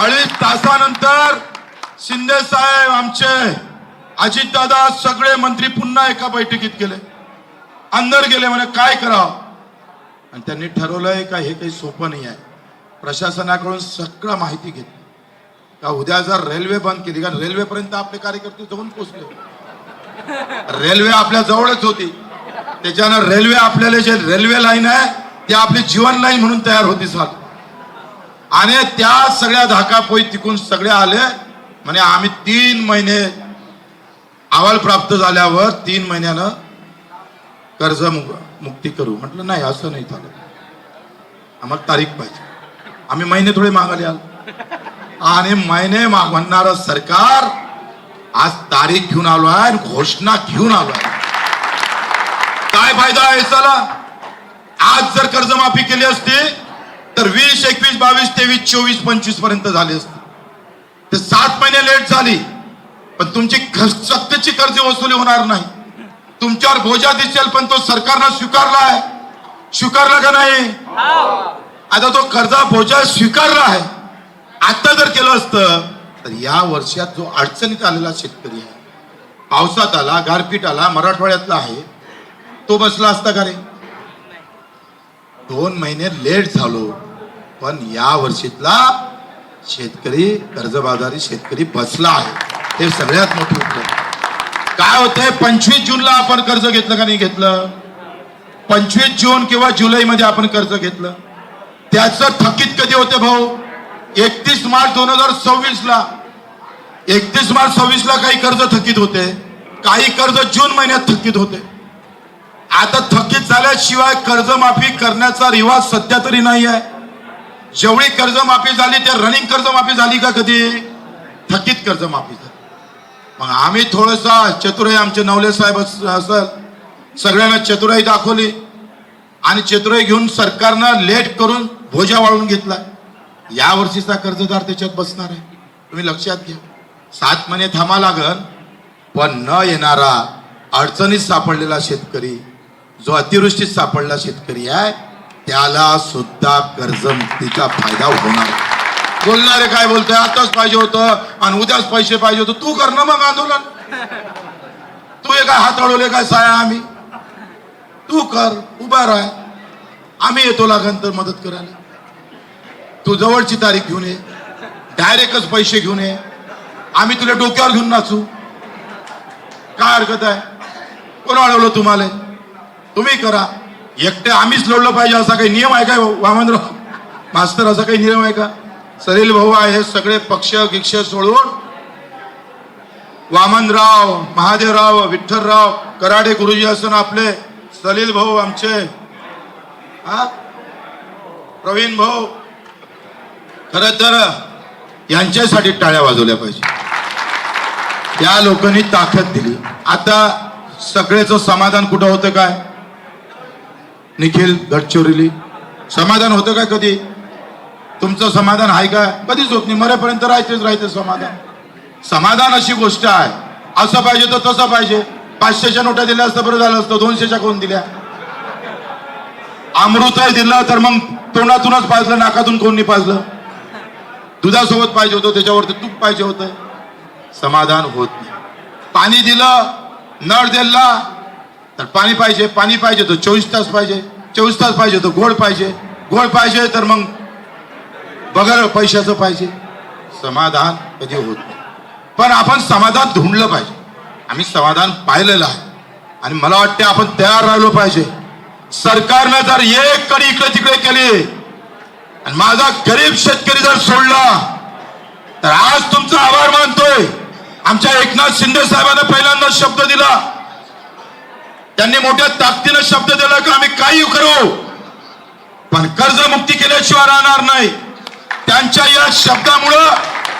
अडीच तासानंतर शिंदे साहेब आमचे अजितदादा सगळे मंत्री पुन्हा एका बैठकीत गेले. अंदर गेले म्हणे काय करावं? आणि त्यांनी ठरवलंय का हे काही सोपं नाही आहे. प्रशासनाकडून सगळं माहिती घेतली. का उद्या जर रेल्वे बंद केली कारण रेल्वेपर्यंत आपले कार्यकर्ते जाऊन पोचले रेल्वे आपल्या जवळच होती. त्याच्यानं रेल्वे आपल्याला जे रेल्वे लाईन आहे ती आपली जीवन लाईन म्हणून तयार होती साल आणि त्या सगळ्या धाकापोई तिकून सगळे आले. म्हणजे आम्ही तीन महिने अहवाल प्राप्त झाल्यावर तीन महिन्यानं कर्ज मुक- मुक्ती करू. म्हटलं नाही असं नाही झालं आम्हाला तारीख पाहिजे. आम्ही महिने थोडे मागायला आलो आणि महिने म्हणणार सरकार आज तारीख घेऊन आलो आहे आणि घोषणा घेऊन आलो आहे. काय फायदा आहे चला आज जर कर्जमाफी केली असती तर वीस एकवीस बावीस तेवीस चोवीस पंचवीसपर्यंत झाली असती. ते सात महिने लेट झाली पण तुमची सक्तीची कर्ज वसुली होणार नाही. तुमच्यावर बोजा दिसेल पण तो सरकारनं स्वीकारला आहे. स्वीकारला का नाही? आता तो कर्जा बोजा स्वीकारला आहे. आता जर केलं असतं तर या वर्षात जो अडचणीत आलेला शेतकरी आहे पावसात आला गारपीट आला मराठवाड्यातला आहे तो बसला असता का रे? दोन महिने लेट झालो. पण या वर्षीतला शेतकरी कर्जबाजारी शेतकरी बसला आहे. हे सगळ्यात मोठी उत्तर. काय होतंय? पंचवीस जूनला आपण कर्ज घेतलं का नाही घेतलं? पंचवीस जून किंवा जुलैमध्ये आपण कर्ज घेतलं. त्याचं थकीत कधी होते भाऊ? एकतीस मार्च दोन हजार सव्वीस ला एकतीस मार्च सव्वीस ला काही कर्ज थकीत होते. काही कर्ज जून महिन्यात थकीत होते. आता थकीत झाल्याशिवाय कर्जमाफी करण्याचा रिवाज सध्या तरी नाही आहे. जेवढी कर्जमाफी झाली त्या रनिंग कर्जमाफी झाली का कधी? थकीत कर्जमाफी झाली. मग आम्ही थोडंसा चतुराई आमचे नवले साहेब असल सगळ्यांना चतुराई दाखवली. आणि चतुराई घेऊन सरकारनं लेट करून भोजा वाळून घेतला. या वर्षीचा कर्जदार त्याच्यात बसणार आहे. तुम्ही लक्षात घ्या. सात महिने थांबा लागल पण न येणारा अडचणीत सापडलेला शेतकरी जो अतिवृष्टीत सापडला शेतकरी आहे त्याला सुद्धा कर्जमुक्तीचा फायदा होणार बोलणारे काय बोलतोय? आताच पाहिजे होतं आणि उद्याच पैसे पाहिजे होतं. तू कर ना मग आंदोलन. तू हे काय हात अडवले काय? साया आम्ही. तू कर. उभा राह. आम्ही येतो लागन तर मदत करायला. तू जवळची तारीख घेऊन ये. डायरेक्टच पैसे घेऊन ये. आम्ही तुला डोक्यावर घेऊन नाचू. काय हरकत आहे? कोण अडवलं तुम्हाला? तुम्ही करा. एकटे आम्हीच लढलं पाहिजे असा काही नियम आहे काय वामनराव? मास्तर असा काही नियम आहे का? सलील भाऊ आहे हे सगळे पक्ष गिक्ष सोडून वामनराव महादेवराव विठ्ठलराव कराडे गुरुजी असून आपले सलील भाऊ आमचे. हा? प्रवीण भाऊ खर तर यांच्यासाठी टाळ्या वाजवल्या पाहिजे. त्या लोकांनी ताकद दिली. आता सगळ्याचं समाधान कुठं होतं काय? निखिल गडचिरोली. समाधान होतं काय कधी? तुमचं समाधान आहे का? कधीच होत नाही. मरेपर्यंत राहतेच राहते समाधान. समाधान अशी गोष्ट आहे. असं पाहिजे तर तसं पाहिजे. पाचशेच्या नोटा दिल्या असतं बरं झालं असतं. दोनशेच्या कोण दिल्या? अमृतही दिलं तर मग तोंडातूनच पाजलं नाकातून कोण नाही पाजलं? दुधासोबत पाहिजे होतं त्याच्यावरती तूप पाहिजे होतं. समाधान होत नाही. पाणी दिलं नळ दिला तर पाणी पाहिजे पाणी पाहिजे तर चोवीस तास पाहिजे चोवीस तास पाहिजे तर गोड पाहिजे. गोड पाहिजे तर मग बगर पैशाचं पाहिजे. समाधान कधी होत नाही. पण आपण समाधान धुंडलं पाहिजे. आम्ही समाधान पाहिलेलं आहे. आणि मला वाटते आपण तयार राहिलो पाहिजे. सरकारनं जर एक कडी इकडे तिकडे केली आणि माझा गरीब शेतकरी जर सोडला तर आज तुमचा आभार मानतोय. आमच्या एकनाथ शिंदे साहेबांना पहिल्यांदा शब्द दिला. त्यांनी मोठ्या ताकदीनं शब्द दिला की आम्ही काही करू. पण कर्जमुक्ती केल्याशिवाय राहणार नाही. त्यांच्या या शब्दामुळं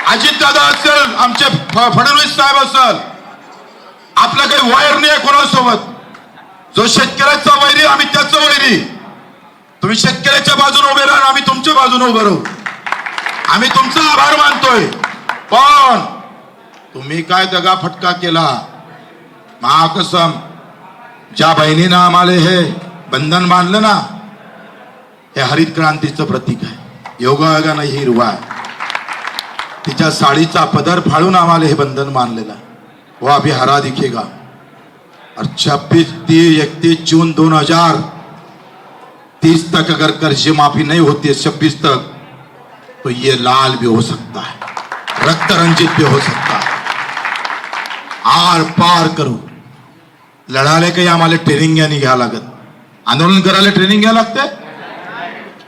अजितदादा असेल आमचे फडणवीस साहेब असेल आपलं काही वायर नाही आहे कोणासोबत. जो शेतकऱ्याचा वैरी आम्ही त्याचं वैरी. तुम्ही शेतकऱ्याच्या बाजूने उभे राहा आम्ही तुमच्या बाजूने उभे राहू. आम्ही तुमचा आभार मानतोय. पण तुम्ही काय दगा फटका केला? महाकसम. ज्या बहिणीनं आम्हाला हे बंधन बांधलं ना हे हरित क्रांतीचं प्रतीक आहे. योगायोगानं ही हिरवा आहे. तिच्या साडीचा पदर फाडून आम्हाला हे बंधन मानलेलं आहे. वो अभी हरा दिखेगा. और छब्बीस तीस इकतीस जून दोन हजार तीस तक अगर कर्ज माफी नहीं होती है छब्बीस तक तो ये लाल भी हो सकता है रक्त रंजित भी हो सकता है। आर पार करू। लढाले काही आम्हाला ट्रेनिंग घ्या घ्यावं लागत. आंदोलन करायला ट्रेनिंग घ्यावं लागते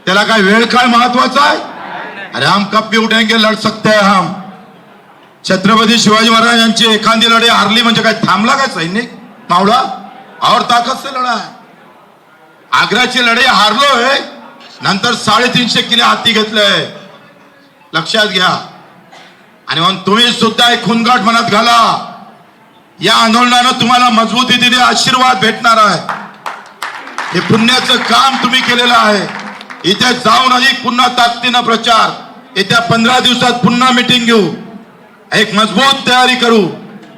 त्याला काय वेळ काय महत्त्वाचा आहे? अरे हम कब भी उठेंगे लढ सकते हैं हम. छत्रपती शिवाजी महाराज यांची एखादी लढाई हारली म्हणजे काय थांबला काय सैनिक? मावळा? और ताकद से लढा है. आग्राची लढाई हारलोय नंतर साडेतीनशे किले हाती घेतलंय लक्षात घ्या. आणि म्हणून तुम्ही सुद्धा एक खुनगाट मनात घाला. या आंदोलनानं तुम्हाला मजबूती दिली आशीर्वाद भेटणार आहे. हे पुण्याचं काम तुम्ही केलेलं आहे. इथे जाऊन अधिक पुन्हा ताकदीनं प्रचार. येत्या पंधरा दिवसात पुन्हा मिटिंग घेऊ. एक मजबूत तयारी करू.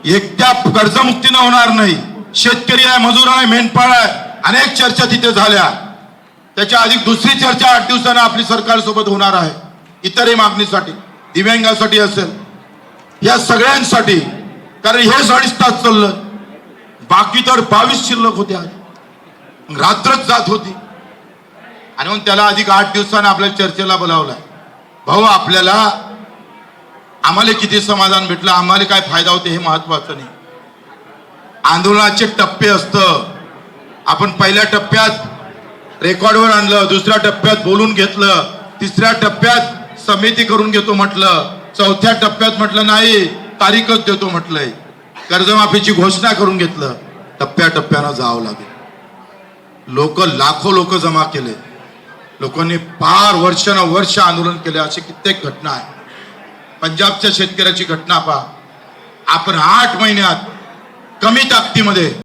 एकट्या कर्जमुक्तीनं होणार नाही. शेतकरी आहे मजूर आहे मेंढपाळ आहे. अनेक चर्चा तिथे झाल्या. त्याच्या आधी दुसरी चर्चा आठ दिवसानं आपली सरकार सोबत होणार आहे. इतरही मागणीसाठी दिव्यांगासाठी असेल. या सगळ्यांसाठी कारण हे अडीच तास चाललं. बाकी तर बावीस शिल्लक होत्या रात्रच जात होती. आणि मग त्याला अधिक आठ दिवसानं आपल्याला चर्चेला बोलावला. भाऊ आपल्याला आम्हाला किती समाधान भेटलं? आम्हाला काय फायदा होते हे महत्वाचं नाही. आंदोलनाचे टप्पे असतं. आपण पहिल्या टप्प्यात रेकॉर्डवर आणलं दुसऱ्या टप्प्यात बोलून घेतलं तिसऱ्या टप्प्यात समिती करून घेतो म्हटलं चौथ्या टप्प्यात म्हटलं नाही. तारीखच देतो म्हटलंय. कर्जमाफीची घोषणा करून घेतलं टप्प्याटप्प्यानं जावं लागेल. लोक लाखो लोक जमा केले. लोकांनी फार वर्षानुवर्ष आंदोलन केले अशी कित्येक घटना आहे. पंजाबच्या शेतकऱ्याची घटना पहा. आपण आठ महिन्यात कमी ताकदीमध्ये